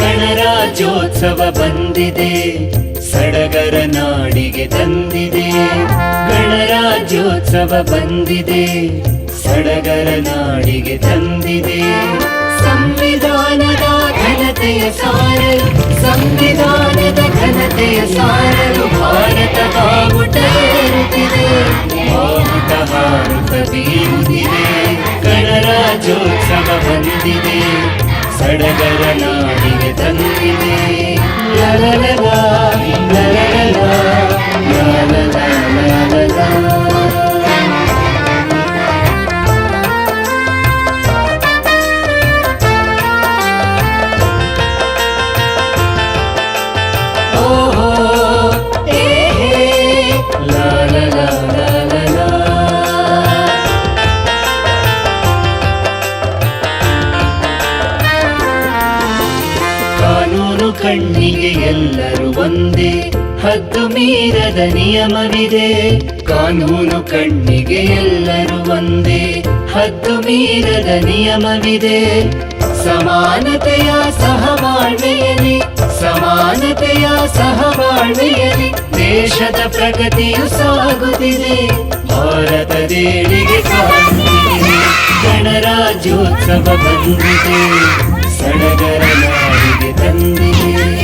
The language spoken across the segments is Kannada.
ಗಣರಾಜ್ಯೋತ್ಸವ ಬಂದಿದೆ, ಸಡಗರ ನಾಡಿಗೆ ತಂದಿದೆ. ಗಣರಾಜ್ಯೋತ್ಸವ ಬಂದಿದೆ, ಸಡಗರ ನಾಡಿಗೆ ತಂದಿದೆ. ಸಂವಿಧಾನದ ಘನತೆಯ ಸಾರ, ಸಂವಿಧಾನದ ಘನತೆ ಸಾರಲು ಭಾರತ ಬಾವುಟ ಏರುತ್ತಿದೆ ಬಾವುಟ ಹಾರುತ್ತ ಬೀರುತ್ತಿದೆ ಗಣರಾಜ್ಯೋತ್ಸವ ಬಂದಿದೆ ಸಡಗರ ನಾಡಿಗೆ ತಂದಿದೆ ಲಲಲಲ, ಲಲಲಲ, ಕಣ್ಣಿಗೆ ಎಲ್ಲರೂ ಒಂದೇ. ಹದ್ದು ಮೀರದ ನಿಯಮವಿದೆ. ಕಾನೂನು ಕಣ್ಣಿಗೆ ಎಲ್ಲರೂ ಒಂದೇ. ಹದ್ದು ಮೀರದ ನಿಯಮವಿದೆ. ಸಮಾನತೆಯ ಸಹಬಾಳ್ವೆಯಲ್ಲಿ ಸಮಾನತೆಯ ಸಹಬಾಳ್ವೆಯಲ್ಲಿ ದೇಶದ ಪ್ರಗತಿಯು ಸಾಗುತ್ತಿದೆ. ಭಾರತ ದೇಳಿಗೆ ಸಾಗುತ್ತಿದೆ ಗಣರಾಜ್ಯೋತ್ಸವ ಬಂದಿದೆ. ಸಡಗರ ನಾಡಿಗೆ ತಂದಿದೆ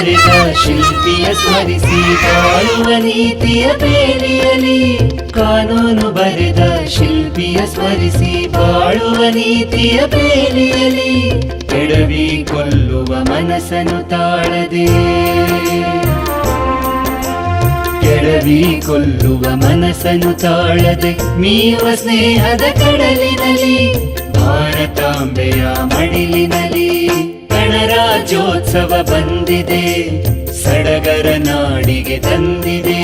ಬರೆದ ಶಿಲ್ಪಿಯ ಸ್ಮರಿಸಿ ಬಾಳುವ ನೀತಿಯ ಬೇಲಿಯಲಿ ಕಾನೂನು ಬರೆದ ಶಿಲ್ಪಿಯ ಸ್ಮರಿಸಿ ಬಾಳುವ ನೀತಿಯ ಬೇಲಿಯಲಿ ಕೆಡವಿ ಕೊಲ್ಲುವ ಮನಸ್ಸನ್ನು ತಾಳದೆ. ಕೆಡವಿ ಕೊಲ್ಲುವ ಮನಸ್ಸನ್ನು ತಾಳದೆ ಮೀವ ಸ್ನೇಹದ ಕಡಲಿನಲ್ಲಿ ಭಾರತಾಂಬೆಯ ಮಡಿಲಿನಲ್ಲಿ ಗಣರಾಜ್ಯೋತ್ಸವ ಬಂದಿದೆ. ಸಡಗರ ನಾಡಿಗೆ ತಂದಿದೆ.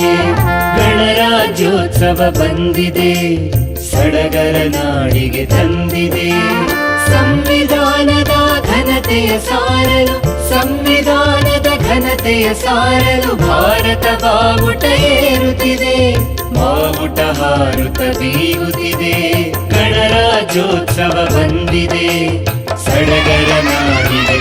ಗಣರಾಜ್ಯೋತ್ಸವ ಬಂದಿದೆ. ಸಡಗರ ನಾಡಿಗೆ ತಂದಿದೆ. ಸಂವಿಧಾನದ ಘನತೆಯ ಸಾರಲು, ಸಂವಿಧಾನದ ಘನತೆಯ ಸಾರಲು ಭಾರತ ಬಾವುಟ ಏರುತ್ತಿದೆ. ಬಾವುಟ ಹಾರುತ ಬೀಗುತ್ತಿದೆ. ಗಣರಾಜ್ಯೋತ್ಸವ ಬಂದಿದೆ. ಸಡಗರ ನಾಡು